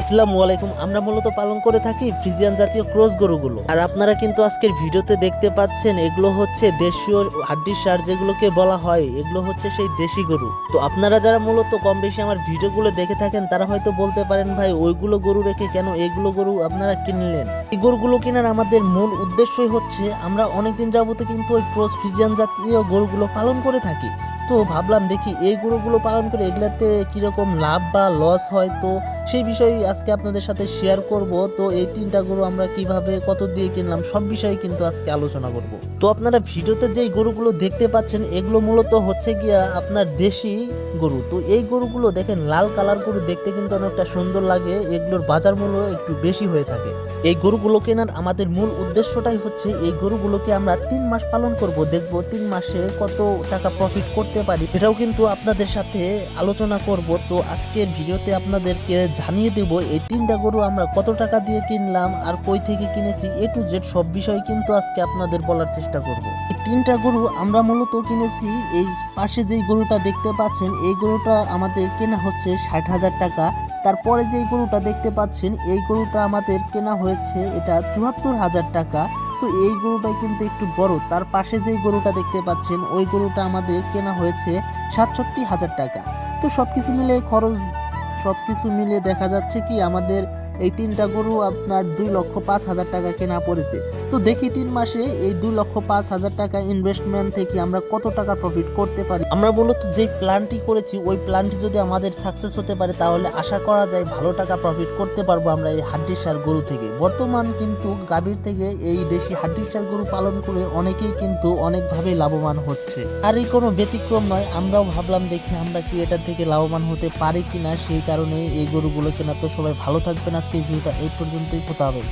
আসসালামু আলাইকুম, আমরা মূলত পালন করে থাকি ফ্রিজিয়ান জাতীয় ক্রস গরুগুলো। আর আপনারা কিন্তু আজকের ভিডিওতে দেখতে পাচ্ছেন এগুলো হচ্ছে দেশীয় হাড্ডির সার যেগুলোকে বলা হয়, এগুলো হচ্ছে সেই দেশি গরু। তো আপনারা যারা মূলত কম বেশি আমার ভিডিওগুলো দেখে থাকেন, তারা হয়তো বলতে পারেন, ভাই, ওইগুলো গরু রেখে কেন এইগুলো গরু আপনারা কিনলেন? এই গরুগুলো কেনার আমাদের মূল উদ্দেশ্যই হচ্ছে, আমরা অনেকদিন যাবতে কিন্তু ওই ক্রস ফ্রিজিয়ান জাতীয় গরুগুলো পালন করে থাকি। তো ভাবলাম দেখি এই গরুগুলো পালন করে এগুলাতে কীরকম লাভ বা লস হয় তো সেই বিষয়ে আজকে আপনাদের সাথে শেয়ার করব। তো এই তিনটা গরু আমরা কীভাবে, কত দিয়ে কিনলাম, সব বিষয়ে কিন্তু আজকে আলোচনা করব। তো আপনারা ভিডিওতে যেই গরুগুলো দেখতে পাচ্ছেন, এগুলো মূলত হচ্ছে গিয়া আপনার দেশি গরু। তো এই গরুগুলো দেখেন, লাল কালার গরু দেখতে কিন্তু অনেকটা সুন্দর লাগে, এগুলোর বাজার মূল্য একটু বেশি হয়ে থাকে। এই গরুগুলো কেনার আমাদের মূল উদ্দেশ্যটাই হচ্ছে, এই গরুগুলোকে আমরা তিন মাস পালন করব। দেখব তিন মাসে কত টাকা প্রফিট করতে পারি, এটাও কিন্তু আপনাদের সাথে আলোচনা করব। তো আজকের ভিডিওতে আপনাদেরকে জানিয়ে দেব, এই তিনটা গরু আমরা কত টাকা দিয়ে কিনলাম আর কই থেকে কিনেছি, এ টু জেড সব বিষয় কিন্তু আজকে আপনাদের বলার চেষ্টা করব। এই তিনটা গরু আমরা মূলত কিনেছি, এই পাশে যেই গরুটা দেখতে পাচ্ছেন, এই গরুটা আমাদের কেনা হচ্ছে ষাট হাজার টাকা। তারপরে যেই গরুটা দেখতে পাচ্ছেন, এই গরুটা আমাদের কেনা হয়েছে এটা চুয়াত্তর হাজার টাকা। তো এই গরুটা কিন্তু একটু বড়, তার পাশে যেই গরুটা দেখতে পাচ্ছেন, ওই গরুটা আমাদের কেনা হয়েছে সাতষট্টি হাজার টাকা। তো সব কিছু মিলে খরচ সব কিছু মিলে দেখা যাচ্ছে কি আমাদের এই তিনটা গরু আপনার দুই লক্ষ পাঁচ হাজার টাকা কেনা পড়েছে। তো দেখি তিন মাসে এই দুই লক্ষ পাঁচ হাজার টাকা ইনভেস্টমেন্ট থেকে আমরা কত টাকা প্রফিট করতে পারি? আমরা মূলত যে প্ল্যানটি করেছি, ওই প্ল্যানটি যদি আমাদের সাকসেস হতে পারে, তাহলে আশা করা যায় ভালো টাকা প্রফিট করতে পারব আমরা এই হাড্ডির সার গরু থেকে। বর্তমান কিন্তু গাভীর থেকে এই দেশি হাড্ডির সার গরু পালন করে অনেকেই কিন্তু অনেকভাবে লাভবান হচ্ছে। আর এই কোনো ব্যতিক্রম নয়, আমরাও ভাবলাম দেখি আমরা কি এটা থেকে লাভবান হতে পারি কিনা, সেই কারণে এই গরুগুলো কেনা। তো সবাই ভালো থাকবেন আজকে ভিডিওটা এই পর্যন্তই কোথা হবে